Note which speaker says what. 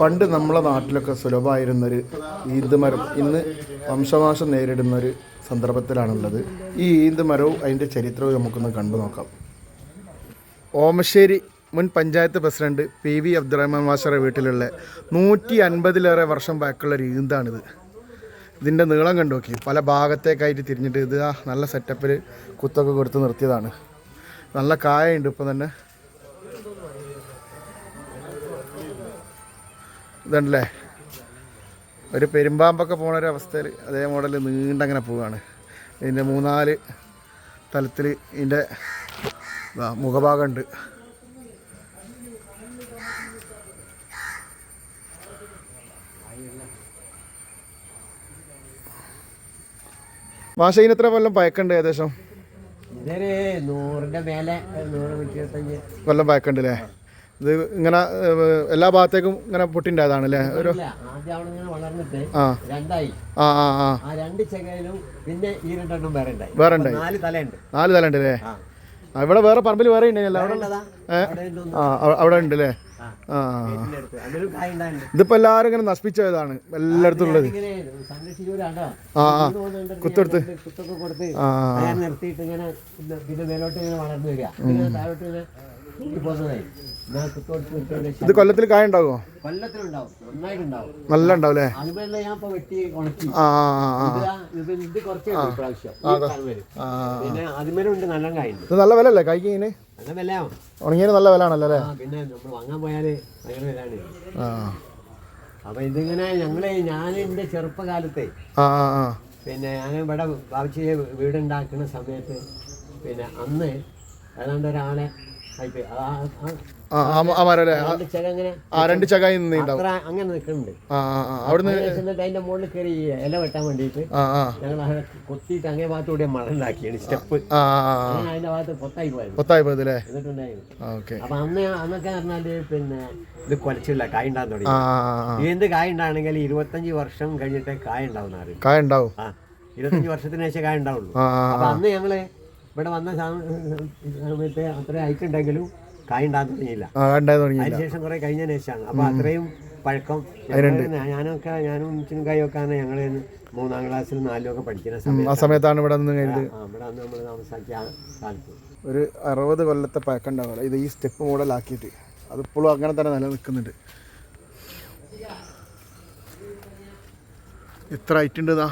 Speaker 1: പണ്ട് നമ്മളെ നാട്ടിലൊക്കെ സുലഭമായിരുന്നൊരു ഈന്ത് മരം ഇന്ന് വംശനാശം നേരിടുന്നൊരു സന്ദർഭത്തിലാണുള്ളത്. ഈ ഈന്ത് മരവും അതിന്റെ ചരിത്രവും നമുക്കൊന്ന് കണ്ടു നോക്കാം. ഓമശ്ശേരി മുൻ panchayat president P V Abdurahman മാഷറെ വീട്ടിലുള്ള നൂറ്റി അൻപതിലേറെ വർഷം ബാക്കുള്ള ഒരു ഈന്താണിത്. ഇതിന്റെ നീളം കണ്ടു നോക്കി. പല ഭാഗത്തേക്കായിട്ട് തിരിഞ്ഞിട്ട് ഇത് നല്ല സെറ്റപ്പിൽ കുത്തൊക്കെ കൊടുത്ത് നിർത്തിയതാണ്. നല്ല കായുണ്ട് ഇപ്പം തന്നെ. ഇതുണ്ടല്ലേ? ഒരു പെരുമ്പാമ്പൊക്കെ പോണ ഒരു അവസ്ഥയിൽ അതേ മോഡൽ നീണ്ടങ്ങനെ പോവുകയാണ് ഇതിന്റെ മൂന്നാൽ തലത്തിൽ ഇതിന്റെ ഇതാ മുഖഭാഗമുണ്ട്. മാഷ ഇതിന് എത്ര കൊല്ലം പയക്കുണ്ട് ഏകദേശം? കൊല്ലം പയക്കുണ്ട് അല്ലേ ഇത് ഇങ്ങനെ എല്ലാ ഭാഗത്തേക്കും ഇങ്ങനെ പൊട്ടിണ്ടായതാണ് അല്ലേ ഒരു ആ. ആ ആ ആ.
Speaker 2: പിന്നെ ഈ രണ്ടെണ്ണം വേറെ ഉണ്ടായി.
Speaker 1: വേറെ
Speaker 2: അപ്പൊ
Speaker 1: ഉണ്ടായി
Speaker 2: നാല് തലയുണ്ട്.
Speaker 1: നാല് ഉണ്ട് അല്ലേ? ഇവിടെ വേറെ പറമ്പിൽ വേറെ ഉണ്ടല്ലേ അവിടെ ഉണ്ട് അല്ലേ?
Speaker 2: ആ.
Speaker 1: ഇതിപ്പോ എല്ലാരും ഇങ്ങനെ നശിപ്പിച്ചതാണ് എല്ലായിടത്തും ഉള്ളത്? ആ, കുത്തെടുത്ത്. ആ
Speaker 2: നിർത്തിയിട്ട് ഇങ്ങനെ പിന്നെ പിന്നെ മേലോട്ട് ഇങ്ങനെ വളർന്നു വരിക. പിന്നെ താഴോട്ട് ഇങ്ങനെ
Speaker 1: ഇത് കൊല്ലത്തിൽ കായ ഉണ്ടാകുമോ നല്ല ഉണ്ടാവും അല്ലേ ആ
Speaker 2: ഇത് നല്ല
Speaker 1: വില അല്ലേ കായ്ക്ക്
Speaker 2: ഇങ്ങനെ?
Speaker 1: ഉണങ്ങിയതിന് നല്ല വില ആണല്ലോ അല്ലേ?
Speaker 2: ആ അപ്പൊ ഇതിങ്ങനെ ഞങ്ങൾ ഞാൻ എന്റെ ചെറുപ്പകാലത്തെ പിന്നെ ഞാൻ ഇവിടെ ബാബിച്ചിയെ വീടുണ്ടാക്കുന്ന സമയത്ത് പിന്നെ അന്ന് ഏതാണ്ട് ഒരാളെ ആ-
Speaker 1: രണ്ട് ചകായി നിന്നുണ്ടാവും
Speaker 2: അത്ര അങ്ങനെ നിൽക്കുന്നുണ്ട്
Speaker 1: അവിടുന്ന്
Speaker 2: അതിന്റെ മുകളിൽ കയറി ഇല വെട്ടാൻ വേണ്ടിയിട്ട് ഞങ്ങൾ കൊത്തിയിട്ട് അങ്ങേ ഭാഗത്തൂടെ സ്റ്റെപ്പ്
Speaker 1: ആ ആ ആ
Speaker 2: അങ്ങനെ അതിന്റെ ഭാഗത്ത് പൊത്തായി പോയത്
Speaker 1: പത്തായി പോയത് അല്ലേ
Speaker 2: എന്നിട്ടുണ്ടായിരുന്നു
Speaker 1: ആ ഓക്കെ
Speaker 2: അപ്പൊ അന്ന് അന്നൊക്കെ പറഞ്ഞാൽ പിന്നെ ഇത് കൊലച്ചില്ല കായ ഉണ്ടാകാൻ തുടങ്ങി എന്ത് കായ ഉണ്ടാണെങ്കിൽ ഇരുപത്തഞ്ച് വർഷം കഴിഞ്ഞിട്ടേ കായ ഉണ്ടാവുന്ന
Speaker 1: കായ ഉണ്ടാവും
Speaker 2: ഇരുപത്തഞ്ച് വർഷത്തിന് ശേഷം കായ ഉണ്ടാവുള്ളൂ അപ്പൊ അന്ന് ഞങ്ങൾ ഇവിടെ വന്ന സമ- സമയത്ത് അത്രയും ഹൈറ്റുണ്ടെങ്കിലും കായ ഉണ്ടാകാൻ തുടങ്ങിയില്ല. അതിനുശേഷം കുറെ കഴിഞ്ഞ ശേഷമാണ്. അപ്പൊ അത്രയും പഴക്കം. ഞാനൊക്കെ ഞാനും ഇച്ചിനും കായൊക്കെ ഞങ്ങൾ മൂന്നാം ക്ലാസ്സിൽ ഒക്കെ പഠിക്കുന്ന
Speaker 1: ആ സമയത്താണ്. ഇവിടെ നിന്ന്
Speaker 2: ഇവിടെ നമ്മൾ താമസാക്കിയ കാലത്ത്.
Speaker 1: ഒരു അറുപത് കൊല്ലത്തെ പഴക്കണ്ടാവില്ല ഇത് ഈ സ്റ്റെപ്പ് മോഡലാക്കിയിട്ട് അതിപ്പോഴും അങ്ങനെ തന്നെ നിലനിൽക്കുന്നുണ്ട്. എത്ര ഹൈറ്റ് ഉണ്ട് ഇതാ?